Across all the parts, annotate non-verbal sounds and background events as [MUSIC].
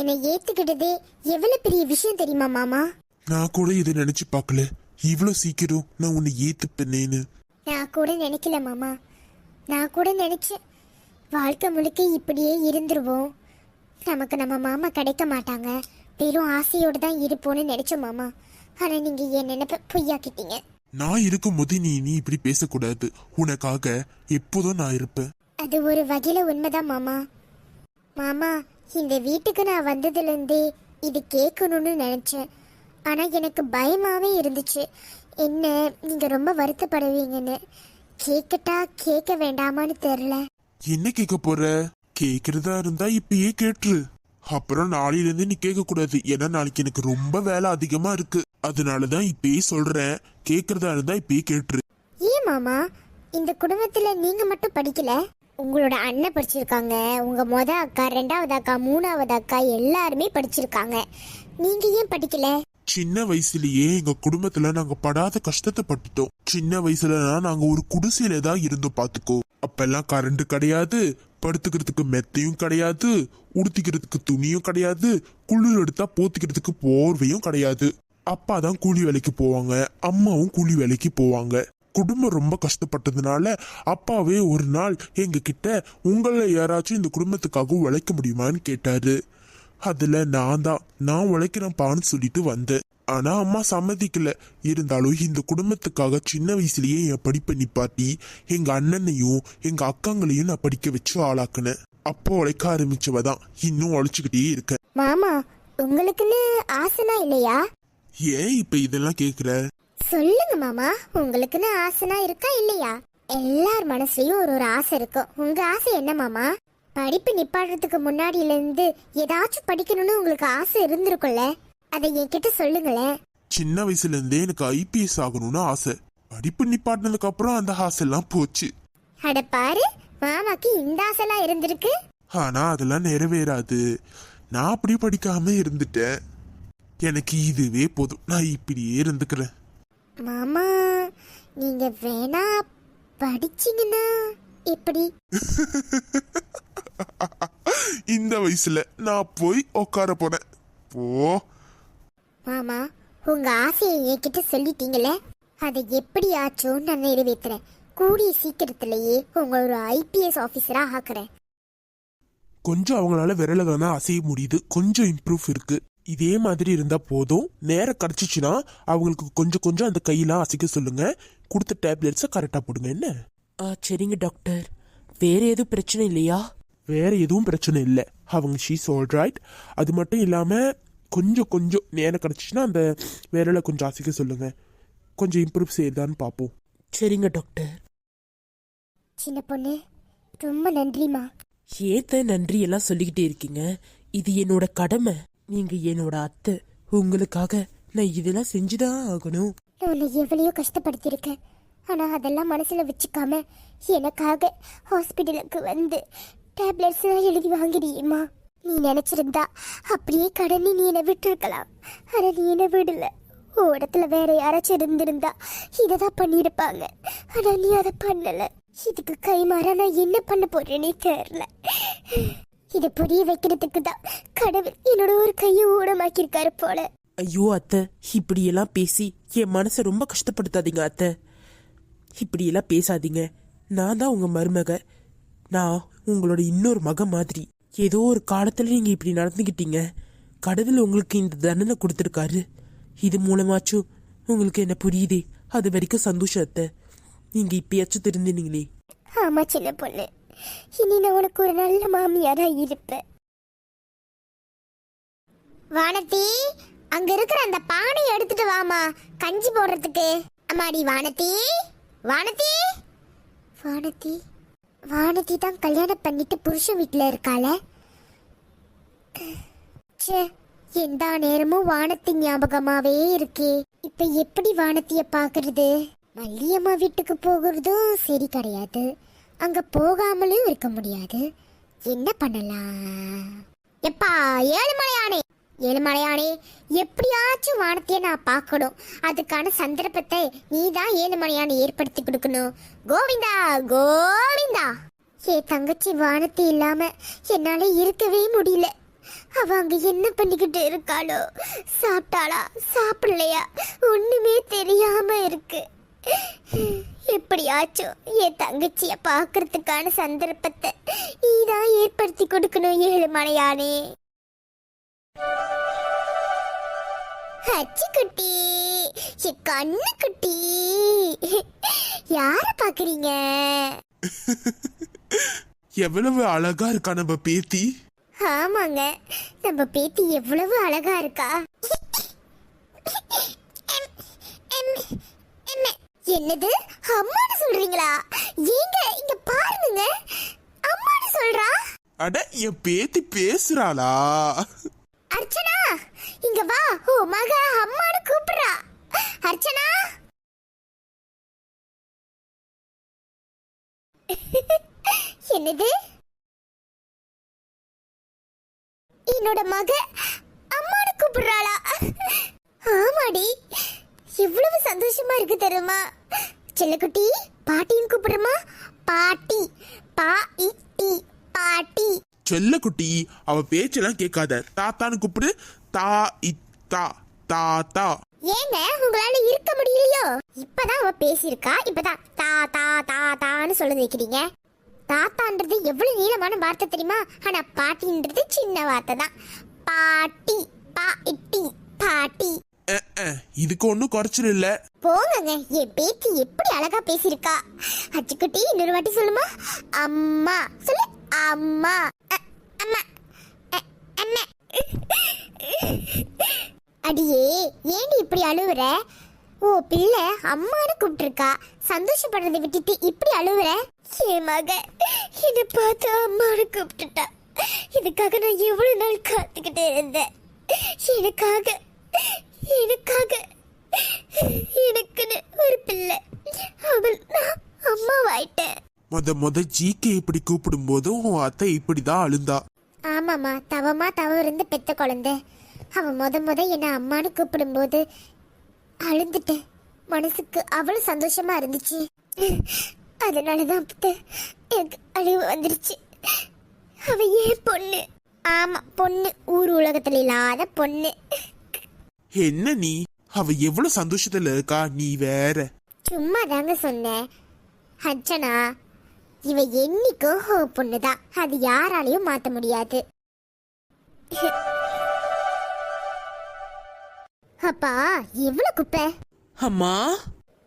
என்னை ஏத்துக்கிட்டதே எவ்வளவு பெரிய விஷயம் தெரியுமா மாமா? நான் கூட இதை நினைச்சு பார்க்கல. இவ்வளோ சீக்கிரம் நான் உன்னை ஏத்துப்பேனேன்னு. நான் கூட நினைக்கல மாமா. நான் கூட நினைச்சேன் வாழ்க்கை முழுக்க இப்படியே இருந்துருவோம். நமக்கு நம்ம மாமா கிடைக்க மாட்டாங்க. வெறும் ஆசையோடு தான் இருப்போம்னு நினைச்சோம் மாமா. ஆனா நீங்க என் நினைப்ப பொய்யாக்கிட்டீங்க. நான் இருக்கும்போது நீ நீ இப்படி பேசக்கூடாது. உனக்காக எப்போதும் நான் இருப்பேன். அது ஒரு வகையில உண்மைதான் மாமா. மாமா இந்த வீட்டுக்கு நான் வந்ததுலேருந்தே இது கேட்கணும்னு நினச்சேன். ஆனால் எனக்கு பயமாகவே இருந்துச்சு. என்ன நீங்கள் ரொம்ப வருத்தப்படுவீங்கன்னு. கேட்கட்டா கேட்க வேண்டாமான்னு தெரில என்ன கேட்க போற? கேக்குறதா இருந்தா இப்பயே கேட்டுரு. அப்புறம் நாளையில இருந்து நீ கேட்க கூடாது ஏன்னா நாளைக்கு எனக்கு ரொம்ப வேலை அதிகமா இருக்கு. அதனாலதான் இப்பயே சொல்றேன். கேக்குறதா இருந்தா இப்பயே கேட்டுரு. ஏன் மாமா? இந்த குடும்பத்தில் நீங்கள் மட்டும் படிக்கல? உங்களோட அண்ணன் படிச்சிருக்காங்க. உங்கள் மொத அக்கா ரெண்டாவது அக்கா மூணாவது அக்கா எல்லாருமே படிச்சிருக்காங்க. நீங்கள் ஏன் படிக்கல? சின்ன வயசுலயே எங்க குடும்பத்துல நாங்க படாத கஷ்டத்தை பட்டுட்டோம். சின்ன வயசுலலாம் நாங்க ஒரு குடிசையில தான் இருந்தோம் பாத்துக்கோ. அப்பெல்லாம் கரண்ட் கிடையாது படுத்துக்கிறதுக்கு மெத்தையும் கிடையாது உடுத்திக்கிறதுக்கு துணியும் கிடையாது குளிர் எடுத்தா போத்திக்கிறதுக்கு போர்வையும் கிடையாது. அப்பா தான் கூலி வேலைக்கு போவாங்க அம்மாவும் கூலி வேலைக்கு போவாங்க. குடும்பம் ரொம்ப கஷ்டப்பட்டதுனால அப்பாவே ஒரு நாள் எங்க கிட்ட உங்கள யாராச்சும் இந்த குடும்பத்துக்காக உழைக்க முடியுமான்னு கேட்டாரு. அதுல நான் தான் நான் உழைக்கிறேன்ப்பான்னு சொல்லிட்டு வந்தேன். ஆனா அம்மா சம்மதிக்கல. இருந்தாலும் இந்த குடும்பத்துக்காக சின்ன வயசுலயே என் படிப்பை நிப்பாட்டி எங்க அண்ணனையும் எங்க அக்காங்களையும் நான் படிக்க வச்சு ஆளாக்குனேன். அப்போ உழைக்க ஆரம்பிச்சவ தான் இன்னும் உழைச்சுக்கிட்டே இருக்கேன். மாமா உங்களுக்குன்னு ஆசைனா இல்லையா? ஏன் இப்ப இதெல்லாம் கேக்குற? சொல்லுங்க மாமா உங்களுக்குன்னு ஆசைனா இருக்கா இல்லையா? எல்லார் மனசுலயும் ஒரு ஒரு ஆசை இருக்கும். உங்க ஆசை என்ன மாமா? படிப்பு நிப்பாடுறதுக்கு முன்னாடில இருந்து ஏதாச்சும் படிக்கணும்னு உங்களுக்கு ஆசை இருந்திருக்கும்ல? அதை என்கிட்ட சொல்லுங்களேன். சின்ன வயசுல இருந்தே எனக்கு ஐபிஎஸ் ஆகணும்னு ஆசை. படிப்பு நிப்பாட்டினதுக்கு அப்புறம் அந்த ஆசை எல்லாம் போச்சு. அட பாரு மாமாக்கு இந்த ஆசைலாம் இருந்திருக்கு. ஆனா அதெல்லாம் நிறைவேறாது. நான் அப்படி படிக்காம இருந்துட்டேன். எனக்கு இதுவே போதும். நான் இப்படியே இருந்துக்கிறேன். மாமா நீங்க வேணா படிச்சீங்கன்னா எப்படி? [LAUGHS] இந்த வயசுல நான் போய் உட்கார போறேன். போ. மாமா உங்க ஆசையை என்கிட்ட சொல்லிட்டீங்களே அதை எப்படியாச்சும் நான் நிறைவேத்துறேன் கூடிய சீக்கிரத்திலேயே உங்க ஒரு ஐபிஎஸ் ஆபீசரா ஆக்குறேன். கொஞ்சம் அவங்களால விரல தானே அசைய முடியுது. கொஞ்சம் இம்ப்ரூவ் இருக்கு. இதே மாதிரி இருந்தா போதும். நேரம் கிடைச்சிச்சுன்னா அவங்களுக்கு கொஞ்சம் கொஞ்சம் அந்த கையெல்லாம் அசைக்க சொல்லுங்க. கொடுத்த டேப்லெட்ஸை கரெக்டா போடுங்க. என்ன? ஆ சரிங்க டாக்டர் வேற எதுவும் பிரச்சனை இல்லையா? வேற எதுவும் பிரச்சனை இல்லை. அவங்க ஷீஸ் ஆல்ரைட் அது மட்டும் இல்லாம கொஞ்சம் கொஞ்சம் நேரம் கிடைச்சிச்சுன்னா அந்த விரலை கொஞ்சம் அசைக்க சொல்லுங்க. கொஞ்சம் இம்ப்ரூவ் செய்யுதான்னு பார்ப்போம். சரிங்க டாக்டர் சின்ன பொண்ணு ரொம்ப நன்றிமா ஏத்த நன்றி எல்லாம் சொல்லிக்கிட்டே இருக்கீங்க. இது என்னோட கடமை. நீங்க என்னோட அத்தை. உங்களுக்காக நான் இதெல்லாம் செஞ்சுதான் ஆகணும். நான் உன்னை எவ்வளையோ கஷ்டப்படுத்தியிருக்கேன் ஆனா அதெல்லாம் மனசுல வச்சுக்காம எனக்காக ஹாஸ்பிட்டலுக்கு வந்து டேப்லெட்ஸ் எழுதி வாங்கிடுமா நீ நினைச்சிருந்தா அப்படியே கடனே நீ என்னை விட்டுருக்கலாம். ஆனா நீ என்னை விடல. உன் இடத்துல வேற யாராச்சும் இருந்திருந்தா இதை தான் பண்ணியிருப்பாங்க. ஆனா நீ அதை பண்ணல. இதுக்கு கைமாறா நான் என்ன பண்ண போறேன்னே தெரியல. இதை புரிய வைக்கிறதுக்கு தான் கடவுள் என்னோட ஒரு கையை ஊடமாக்கியிருக்காரு போல. ஐயோ அத்தை. இப்படியெல்லாம் பேசி என் மனசை ரொம்ப கஷ்டப்படுத்தாதீங்க அத்தை. இப்படியெல்லாம் பேசாதீங்க. நான் தான் உங்க மருமக. நான் உங்களோட இன்னொரு மக மாதிரி. ஏதோ ஒரு காலத்துல நீங்க இப்படி நடந்துக்கிட்டீங்க கடவுள் உங்களுக்கு இந்த தண்டனை கொடுத்துருக்காரு. இது மூலமாச்சும் உங்களுக்கு என்ன புரியுதே? அது வரைக்கும் சந்தோஷம் அத்தை. நீங்க இப்பயாச்சும் திருந்தினீங்களே ஆமா சின்ன பொண்ணு. இனி நான் உனக்கு ஒரு நல்ல மாமியாரா இருப்பேன். வானதி அங்க இருக்கிற அந்த பானையை எடுத்துட்டு வாமா. கஞ்சி போடுறதுக்கு. அம்மாடி வானதி வானதி. வானதி வானதி தான் கல்யாணம் பண்ணிட்டு புருஷன் வீட்டுல இருக்காள? ச்சே எந்த நேரமும் வானத்தி ஞாபகமாவே இருக்கே. இப்ப எப்படி வானத்திய பாக்குறது? மல்லியம்மா வீட்டுக்கு போகிறதும் சரி கிடையாது. அங்க போகாமலும் இருக்க முடியாது. என்ன பண்ணலாம்? எப்பா ஏழுமலையானே. ஏழுமலையானே எப்படியாச்சும் வானத்தையே நான் பார்க்கணும். அதுக்கான சந்தர்ப்பத்தை நீ தான் ஏழுமலையானை ஏற்படுத்தி கொடுக்கணும். கோவிந்தா கோவிந்தா. ஏ தங்கச்சி வானத்தை இல்லாம என்னால இருக்கவே முடியல. அவ அங்க என்ன பண்ணிக்கிட்டு இருக்காளோ? சாப்பிட்டாளா? சாப்பிடலையா? ஒண்ணுமே தெரியாம இருக்கு. எப்படியாச்சும் என் தங்கச்சிய பாக்குறதுக்கான சந்தர்ப்பத்தை நீதான் ஏற்படுத்தி கொடுக்கணும் ஏழுமலையானே. அச்சி குட்டி என் கண்ணு குட்டி. யார பாக்குறீங்க எவ்வளவு அழகா இருக்கா நம்ம பேத்தி? ஆமாங்க நம்ம பேத்தி எவ்வளவு அழகா இருக்கா? என்னது? அம்மான்னு சொல்றீங்களா? ஏங்க இங்க பாருங்க அம்மான்னு சொல்றா? அட என் பேத்தி பேசுறாளா? அர்ச்சனா இங்க வா. ஓ மக அம்மான்னு கூப்பிடுறா. அர்ச்சனா? என்னது? என்னோட மக அம்மான்னு கூப்பிடுறாளா. ஆமாடி. எவ்வளவு சந்தோஷமா இருக்கு தெரியுமா? செல்லக்குட்டி பாட்டின்னு கூப்பிடுறமா? பாட்டி பா இ பாட்டி. செல்லக்குட்டி அவ பேச்செல்லாம் கேட்காத. தாத்தான்னு கூப்பிடு. தா இத்தா தாத்தா. ஏங்க உங்களால இருக்க முடியலையோ? இப்பதான் அவ பேசியிருக்கா. இப்பதான் தா தா தா தான்னு சொல்ல வைக்கிறீங்க தாத்தான்றது எவ்வளவு நீளமான வார்த்தை தெரியுமா? ஆனா பாட்டின்றது சின்ன வார்த்தை தான் பாட்டி பா இட்டி பாட்டி. இதுக்கு ஒன்றும் குறைச்சல் இல்ல. போங்க என் பேத்தி எப்படி அழகா பேசியிருக்கா. அச்சுக்குட்டி இன்னொரு வாட்டி சொல்லுமா? அம்மா. சொல்லு. அம்மா. அம்மா. அ- அம்மா அடியே ஏண்டி இப்படி அழுவுற? ஓ பிள்ளை அம்மானு கூப்பிட்டுருக்கா. சந்தோஷப்படுறதை விட்டுட்டு இப்படி அழுவுற? என் மக என்னை பார்த்து அம்மான்னு கூப்பிட்டுட்டா. இதுக்காக நான் எவ்வளவு நாள் காத்துக்கிட்டே இருந்தேன். எனக்காக எனக்காக. எனக்குன்னு ஒரு பிள்ளை. அவள் நான் அம்மாவாயிட்டேன். முத முத ஜிகே இப்படி கூப்பிடும் போதும் உன் அத்தை இப்படிதான் அழுந்தா. ஆமாம்மா தவமா தவம் இருந்து பெத்த குழந்தை. அவன் முத முத என்னை அம்மான்னு கூப்பிடும்போது அழுந்துட்டேன் மனசுக்கு அவ்வளவு சந்தோஷமா இருந்துச்சு. அதனால தான் புத்த எனக்கு அழிவு வந்துருச்சு. அவ ஏன் பொண்ணு? ஆமா பொண்ணு. ஊர் உலகத்துல இல்லாத பொண்ணு. என்ன நீ? அவ எவ்வளவு சந்தோஷத்துல இருக்கா? நீ வேற. சும்மா தாங்க சொன்னேன் அர்ச்சனா இவ என்னைக்கும் ஹோ பொண்ணுதான் அது யாராலையும் மாத்த முடியாது. அப்பா எவ்வளவு குப்பை? அம்மா?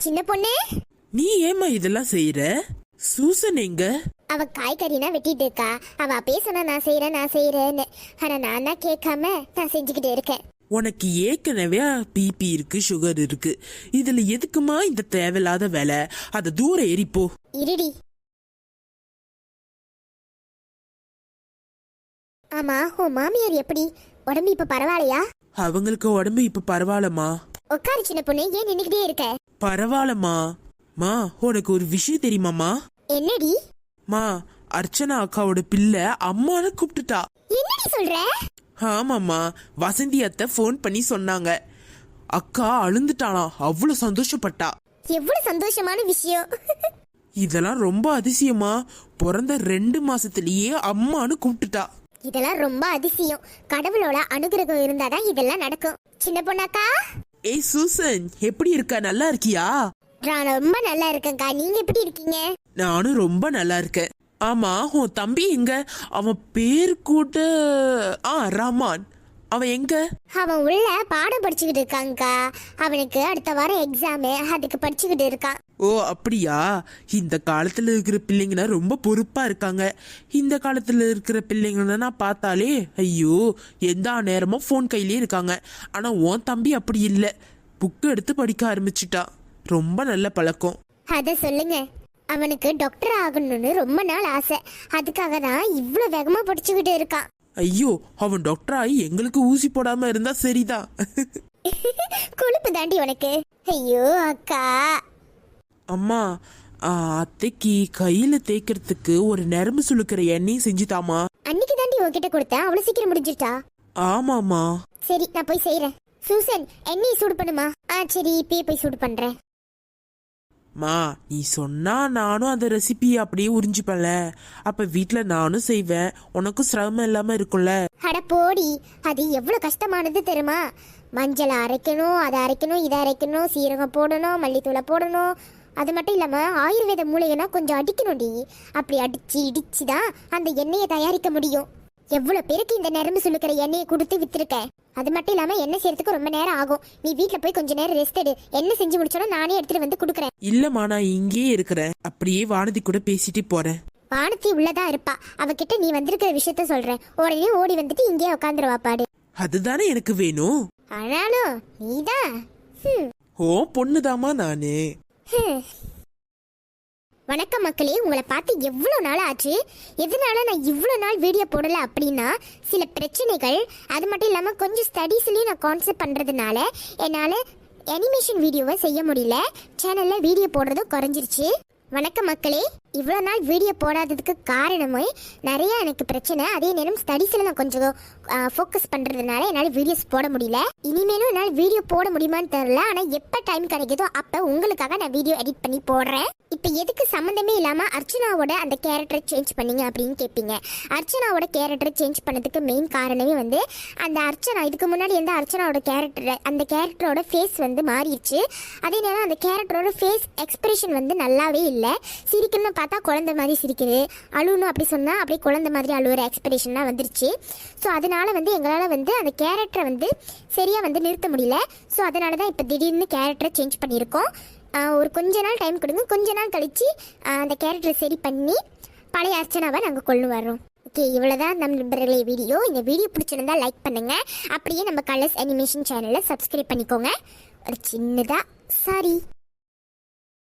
சின்ன பொண்ணு? நீ ஏம்மா இதெல்லாம் செய்யற சூசன் எங்க? அவ காய்கறினா வெட்டிட்டு இருக்கா. அவ சொன்னா நான் செய்யறேன் நான் செய்யறேன்னு ஆனா நான் தான் கேட்காம நான் செஞ்சுக்கிட்டு இருக்கேன். உனக்கு ஏற்கனவே பிபி இருக்கு சுகர் இருக்கு. இதுல எதுக்குமா இந்த தேவையில்லாத வேலை? அத தூரம் ஏறிப்போ இருடி. ஆமா உன் மாமியார் எப்படி? உடம்பு இப்ப பரவாயில்லையா? அவங்களுக்கு உடம்பு இப்ப பரவாயில்லம்மா. உட்காரு சின்ன பொண்ணு. ஏன் நின்னுக்கிட்டே இருக்க? பரவாயில்லம்மா. மா உனக்கு ஒரு விஷயம் தெரியுமாம்மா? என்னடி? மா அர்ச்சனா அக்காவோட பிள்ளை அம்மான்னு கூப்பிட்டுட்டா. என்னடி சொல்ற? ஆமாம்மா. வசந்தி அத்தை ஃபோன் பண்ணி சொன்னாங்க. அக்கா அழுந்துட்டாளாம். அவ்வளவு சந்தோஷப்பட்டா. எவ்வளவு சந்தோஷமான விஷயம். இதெல்லாம் ரொம்ப அதிசயமா. பிறந்த ரெண்டு மாசத்திலேயே அம்மான்னு கூப்பிட்டுட்டா. இதெல்லாம் ரொம்ப அதிசயம். கடவுளோட அனுகிரகம் இருந்தாதான் இதெல்லாம் நடக்கும். சின்ன பொண்ணாக்கா? ஏய் சூசன் எப்படி இருக்க? நல்லா இருக்கியா? நான் ரொம்ப நல்லா இருக்கேன்க்கா. நீங்க எப்படி இருக்கீங்க? நானும் ரொம்ப நல்லா இருக்கேன். ஆமா உன் தம்பி எங்க? அவன் பேர் கூட ஆ ரமான். அவன் எங்க? அவன் உள்ள பாடம் படிச்சுக்கிட்டு இருக்காங்கக்கா. அவனுக்கு அடுத்த வாரம் எக்ஸாமு அதுக்கு படிச்சுக்கிட்டு இருக்கான். ஓ அப்படியா? இந்த காலத்துல இருக்கிற பிள்ளைங்கன்னா ரொம்ப பொறுப்பா இருக்காங்க. இந்த காலத்துல இருக்கிற பிள்ளைங்கன்னா பார்த்தாலே ஐயோ எந்த நேரமும் ஃபோன் கையிலே இருக்காங்க. ஆனா உன் தம்பி அப்படி இல்லை. புக்கு எடுத்து படிக்க ஆரம்பிச்சிட்டான். ரொம்ப நல்ல பழக்கம். அத சொல்லுங்க. அவனுக்கு டாக்டர் ஆகணும்னு ரொம்ப நாள் ஆசை. அதுக்காக தான் இவ்வளோ வேகமா படிச்சுக்கிட்டு இருக்கான். ஐயோ அவன் டாக்டர் ஆகி எங்களுக்கு ஊசி போடாம இருந்தா சரிதான் [LAUGHS] கொழுப்பு தாண்டி உனக்கு. ஐயோ அக்கா. அம்மா அத்தைக்கு கையில தேய்க்கிறதுக்கு ஒரு நரம்பு சுளுக்கிற எண்ணெயும் செஞ்சுதாமா அன்னைக்கு தாண்டி உன்கிட்ட கொடுத்தேன் அவ்வளவு சீக்கிரம் முடிஞ்சிட்டா ஆமாமா சரி நான் போய் செய்யறேன் சூசன் எண்ணெய் சூடு பண்ணுமா? ஆ சரி இப்பயே போய் சூடு பண்றேன். மா நீ சொன்னா நானும் அந்த ரெசிபி அப்படியே உறிஞ்சுப்பல அப்ப வீட்ல நானும் செய்வேன். உனக்கும் சிரமம் இல்லாம இருக்கும்ல. அட போடி அது எவ்வளோ கஷ்டமானது தெரியுமா? மஞ்சளை அரைக்கணும் அதை அரைக்கணும் இதை அரைக்கணும் சீரகம் போடணும் மல்லித்தூளை போடணும். அது மட்டும் இல்லாமல் ஆயுர்வேத மூலிகைனா கொஞ்சம் அடிக்கணும்டி. அப்படி அடிச்சு இடிச்சு தான் அந்த எண்ணெயை தயாரிக்க முடியும். எவ்வளோ பேருக்கு இந்த நரம்பு சுளுக்கிற எண்ணெயை கொடுத்து வித்துருக்கேன் அது மட்டும் இல்லாமல் எண்ணெய் செய்யறதுக்கு ரொம்ப நேரம் ஆகும். நீ வீட்டில் போய் கொஞ்ச நேரம் ரெஸ்ட் எடு. எண்ணெய் செஞ்சு முடிச்சோன்னா நானே எடுத்துட்டு வந்து கொடுக்குறேன். இல்லம்மா நான் இங்கேயே இருக்கிறேன் அப்படியே வானதி கூட பேசிட்டு போறேன். வானத்தி உள்ளதா இருப்பா. அவகிட்ட நீ வந்திருக்கிற விஷயத்த சொல்றேன். உடனே ஓடி வந்துட்டு இங்கேயே உட்காந்துருவா பாடு. அதுதானே எனக்கு வேணும். ஆனாலும் நீதான். ஓ பொண்ணுதாம்மா நானு. வணக்கம் மக்களே உங்களை பார்த்து எவ்வளோ நாள் ஆச்சு? எதனால நான் இவ்வளோ நாள் வீடியோ போடலை அப்படின்னா சில பிரச்சனைகள் அது மட்டும் இல்லாமல் கொஞ்சம் ஸ்டடீஸ்லேயும் நான் கான்செப்ட் பண்ணுறதுனால என்னால் அனிமேஷன் வீடியோவை செய்ய முடியல. சேனலில் வீடியோ போடுறதும் குறைஞ்சிருச்சு. வணக்கம் மக்களே. இவ்வளோ நாள் வீடியோ போடாததுக்கு காரணமே நிறைய எனக்கு பிரச்சனை. அதே நேரம் ஸ்டடீஸில் நான் கொஞ்சம் ஃபோக்கஸ் பண்ணுறதுனால என்னால் வீடியோஸ் போட முடியல. இனிமேலும் என்னால் வீடியோ போட முடியுமான்னு தெரில ஆனால் எப்போ டைம் கிடைக்குதோ அப்போ உங்களுக்காக நான் வீடியோ எடிட் பண்ணி போடுறேன். இப்போ எதுக்கு சம்மந்தமே இல்லாமல் அர்ச்சனாவோட அந்த கேரக்டரை சேஞ்ச் பண்ணீங்க அப்படின்னு கேட்பீங்க அர்ச்சனாவோட கேரக்டரை சேஞ்ச் பண்ணதுக்கு மெயின் காரணமே வந்து அந்த அர்ச்சனா இதுக்கு முன்னாடி எந்த அர்ச்சனாவோட கேரக்டர் அந்த கேரக்டரோட ஃபேஸ் வந்து மாறிடுச்சு. அதே நேரம் அந்த கேரக்டரோட ஃபேஸ் எக்ஸ்பிரஷன் வந்து நல்லாவே இல்லை. சிரிக்கணும்னு பார்த்தா குழந்தை மாதிரி சிரிக்குது. அழுணும் அப்படி சொன்னால் அப்படியே குழந்தை மாதிரி அழுகிற எக்ஸ்பிரேஷன்லாம் வந்துருச்சு. ஸோ அதனால் வந்து எங்களால் வந்து அந்த கேரக்டரை வந்து சரியாக வந்து நிறுத்த முடியல. ஸோ அதனால தான் இப்போ திடீர்னு கேரக்டரை சேஞ்ச் பண்ணியிருக்கோம். ஒரு கொஞ்ச நாள் டைம் கொடுங்க. கொஞ்ச நாள் கழித்து அந்த கேரக்டரை சரி பண்ணி பழைய அர்ச்சனாவை நாங்கள் கொண்டு வர்றோம். ஓகே இவ்வளோதான் நம்ம நண்பர்களே வீடியோ. இந்த வீடியோ பிடிச்சிருந்தா லைக் பண்ணுங்கள் அப்படியே நம்ம கலர்ஸ் அனிமேஷன் சேனலை சப்ஸ்கிரைப் பண்ணிக்கோங்க. ஒரு சின்னதாக சாரி